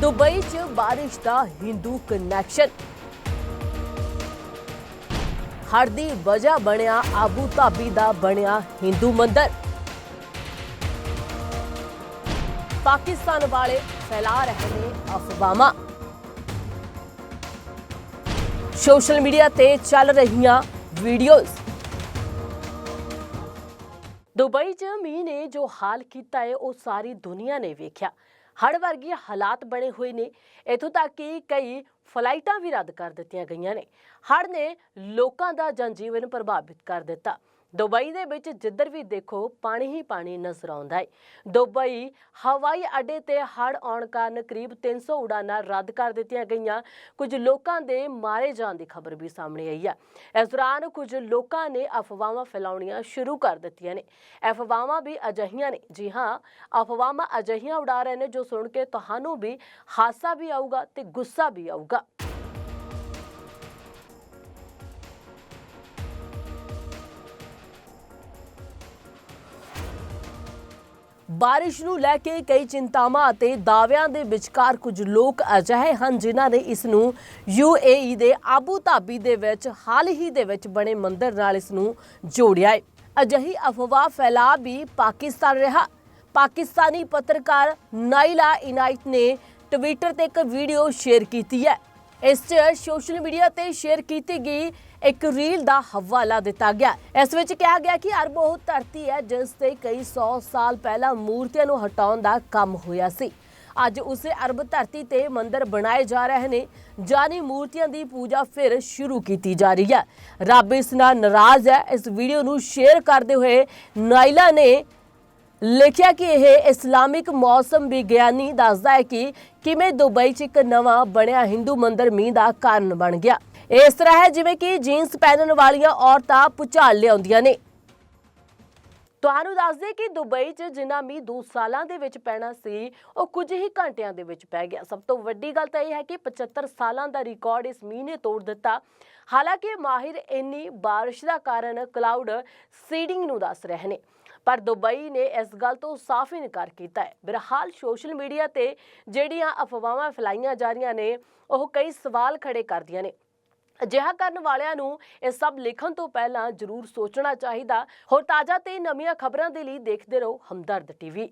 Dubai 'ਚ ਬਾਰਿਸ਼ ਦਾ Hindu connection ਹੜ੍ਹ ਦੀ ਵਜ੍ਹਾ ਬਣਿਆ ਆਬੂ ਧਾਬੀ ਦਾ ਬਣਿਆ ਹਿੰਦੂ ਮੰਦਰ। ਪਾਕਿਸਤਾਨ ਵਾਲੇ ਫੈਲਾ ਰਹੇ ਨੇ ਅਫਵਾਹਾਂ। ਸੋਸ਼ਲ ਮੀਡੀਆ ਤੇ ਚੱਲ ਰਹੀਆਂ ਵੀਡੀਓਜ਼। ਦੁਬਈ 'ਚ ਮੀਂਹ ਨੇ ਜੋ ਹਾਲ ਕੀਤਾ ਹੈ ਉਹ ਸਾਰੀ ਦੁਨੀਆ ਨੇ ਵੇਖਿਆ। ਹੜ੍ਹ ਵਰਗੀ ਹਾਲਾਤ ਬਣੇ ਹੋਏ ਨੇ। ਇਥੋਂ ਤੱਕ ਕਿ ਕਈ ਫਲਾਈਟਾਂ ਵੀ ਰੱਦ ਕਰ ਦਿੱਤੀਆਂ ਗਈਆਂ ਨੇ। ਹੜ੍ਹ ਨੇ ਲੋਕਾਂ ਦਾ ਜਨਜੀਵਨ ਪ੍ਰਭਾਵਿਤ ਕਰ ਦਿੱਤਾ। ਦੁਬਈ ਦੇ ਵਿੱਚ ਜਿੱਧਰ ਵੀ ਦੇਖੋ ਪਾਣੀ ਹੀ ਪਾਣੀ ਨਜ਼ਰ ਆਉਂਦਾ ਹੈ ਦੁਬਈ ਹਵਾਈ ਅੱਡੇ ਤੇ ਹੜ੍ਹ ਆਉਣ ਕਾਰਨ ਕਰੀਬ 300 ਉਡਾਨਾਂ ਰੱਦ ਕਰ ਦਿੱਤੀਆਂ ਗਈਆਂ। ਕੁਝ ਲੋਕਾਂ ਦੇ ਮਾਰੇ ਜਾਣ ਦੀ ਖਬਰ ਵੀ ਸਾਹਮਣੇ ਆਈ ਹੈ ਇਸ ਦੌਰਾਨ ਕੁਝ ਲੋਕਾਂ ਨੇ ਅਫਵਾਹਾਂ ਫੈਲਾਉਣੀਆਂ ਸ਼ੁਰੂ ਕਰ ਦਿੱਤੀਆਂ ਨੇ। ਅਫਵਾਹਾਂ ਵੀ ਅਜਿਹੀਆਂ ਨੇ। ਜੀ ਹਾਂ, ਅਫਵਾਹਾਂ ਅਜਿਹੀਆਂ ਉਡਾ ਰਹੇ ਨੇ ਜੋ ਸੁਣ ਕੇ ਤੁਹਾਨੂੰ ਵੀ ਹਾਸਾ ਵੀ ਆਊਗਾ ਤੇ ਗੁੱਸਾ ਵੀ ਆਊਗਾ। ਬਾਰਿਸ਼ ਨੂੰ ਲੈ ਕੇ ਕਈ ਚਿੰਤਾਵਾਂ ਅਤੇ ਦਾਅਵਿਆਂ ਦੇ ਵਿਚਕਾਰ ਕੁਝ ਲੋਕ ਅਜਿਹੇ ਹਨ ਜਿਨ੍ਹਾਂ ਨੇ ਇਸ ਨੂੰ ਯੂਏਈ ਦੇ ਆਬੂ ਧਾਬੀ ਦੇ ਵਿੱਚ, ਹਾਲ ਹੀ ਦੇ ਵਿੱਚ ਬਣੇ ਮੰਦਰ ਨਾਲ ਇਸ ਨੂੰ ਜੋੜਿਆ ਹੈ। ਅਜਿਹੀ ਅਫਵਾਹ ਫੈਲਾ ਵੀ ਪਾਕਿਸਤਾਨ ਰਿਹਾ। ਪਾਕਿਸਤਾਨੀ ਪੱਤਰਕਾਰ ਨਾਇਲਾ ਇਨਾਇਤ ਨੇ ਟਵਿੱਟਰ ਤੇ ਇੱਕ ਵੀਡੀਓ ਸ਼ੇਅਰ ਕੀਤੀ ਹੈ। ਇਸ 'ਚ ਸੋਸ਼ਲ ਮੀਡੀਆ ਤੇ ਸ਼ੇਅਰ ਕੀਤੀ ਗਈ ਇੱਕ ਰੀਲ ਦਾ ਹਵਾਲਾ ਦਿੱਤਾ ਗਿਆ। ਇਸ ਵਿੱਚ ਕਿਹਾ ਗਿਆ ਕਿ ਅਰਬ ਉਹ ਧਰਤੀ ਹੈ ਜਿਸ ਤੇ ਕਈ 100 ਸਾਲ ਪਹਿਲਾਂ ਮੂਰਤੀਆਂ ਨੂੰ ਹਟਾਉਣ ਦਾ ਕੰਮ ਹੋਇਆ ਸੀ। ਅੱਜ ਉਸੇ ਅਰਬ ਧਰਤੀ ਤੇ ਮੰਦਰ ਬਣਾਏ ਜਾ ਰਹੇ ਨੇ, ਜਾਨੀ ਮੂਰਤੀਆਂ ਦੀ ਪੂਜਾ ਫਿਰ ਸ਼ੁਰੂ ਕੀਤੀ ਜਾ ਰਹੀ ਹੈ। ਰੱਬ ਇਸ ਨਾਲ ਨਾਰਾਜ਼ ਹੈ। ਇਸ ਵੀਡੀਓ ਨੂੰ ਸ਼ੇਅਰ ਕਰਦੇ ਹੋਏ ਨਾਇਲਾ ਨੇ ਲਿਖਿਆ ਕਿ ਇਹ ਇਸਲਾਮਿਕ ਮੌਸਮ ਵਿਗਿਆਨੀ ਦੱਸਦਾ ਹੈ ਕਿ ਕਿਵੇਂ ਦੁਬਈ 'ਚ ਇੱਕ ਨਵਾਂ ਬਣਿਆ ਹਿੰਦੂ ਮੰਦਰ ਮੀਂਹ ਦਾ ਕਾਰਨ ਬਣ ਗਿਆ। ਇਹ ਇਸ ਤਰ੍ਹਾਂ ਹੈ ਜਿਵੇਂ ਕਿ ਜੀਨਸ ਪਹਿਨਣ ਵਾਲੀਆਂ ਔਰਤਾਂ ਭੁਚਾਲ ਲਿਆਉਂਦੀਆਂ ਨੇ। ਤੁਹਾਨੂੰ ਦੱਸ ਦੇ ਕਿ ਦੁਬਈ 'ਚ ਜਿੰਨਾ ਮੀਂਹ ਦੋ ਸਾਲਾਂ ਦੇ ਵਿੱਚ ਪੈਣਾ ਸੀ, ਉਹ ਕੁਝ ਹੀ ਘੰਟਿਆਂ ਦੇ ਵਿੱਚ ਪੈ ਗਿਆ। ਸਭ ਤੋਂ ਵੱਡੀ ਗੱਲ ਤਾਂ ਇਹ ਹੈ ਕਿ 75 ਸਾਲਾਂ ਦਾ ਰਿਕਾਰਡ ਇਸ ਮੀਂਹ ਨੇ ਤੋੜ ਦਿੱਤਾ। ਹਾਲਾਂਕਿ ਮਾਹਿਰ ਇੰਨੀ ਬਾਰਿਸ਼ ਦਾ ਕਾਰਨ ਕਲਾਊਡ ਸੀਡਿੰਗ ਨੂੰ ਦੱਸ ਰਹੇ ਨੇ। ਪਰ ਦੁਬਈ ਨੇ ਇਸ ਗੱਲ ਤੋਂ ਸਾਫ਼ ਇਨਕਾਰ ਕੀਤਾ ਹੈ। ਬਹਰਹਾਲ ਸੋਸ਼ਲ ਮੀਡੀਆ ਤੇ ਜਿਹੜੀਆਂ ਅਫਵਾਹਾਂ ਫੈਲਾਈਆਂ ਜਾ ਰਹੀਆਂ ਨੇ, ਉਹ ਕਈ ਸਵਾਲ ਖੜੇ ਕਰਦੀਆਂ ਨੇ। ਅਜਿਹਾ ਕਰਨ ਵਾਲਿਆਂ ਨੂੰ ਇਹ ਸਭ ਲਿਖਣ ਤੋਂ ਪਹਿਲਾਂ ਜ਼ਰੂਰ ਸੋਚਣਾ ਚਾਹੀਦਾ। ਹੋਰ ਤਾਜ਼ਾ ਤੇ ਨਵੀਆਂ ਖਬਰਾਂ ਦੇ ਲਈ ਦੇਖਦੇ ਰਹੋ ਹਮਦਰਦ ਟੀਵੀ।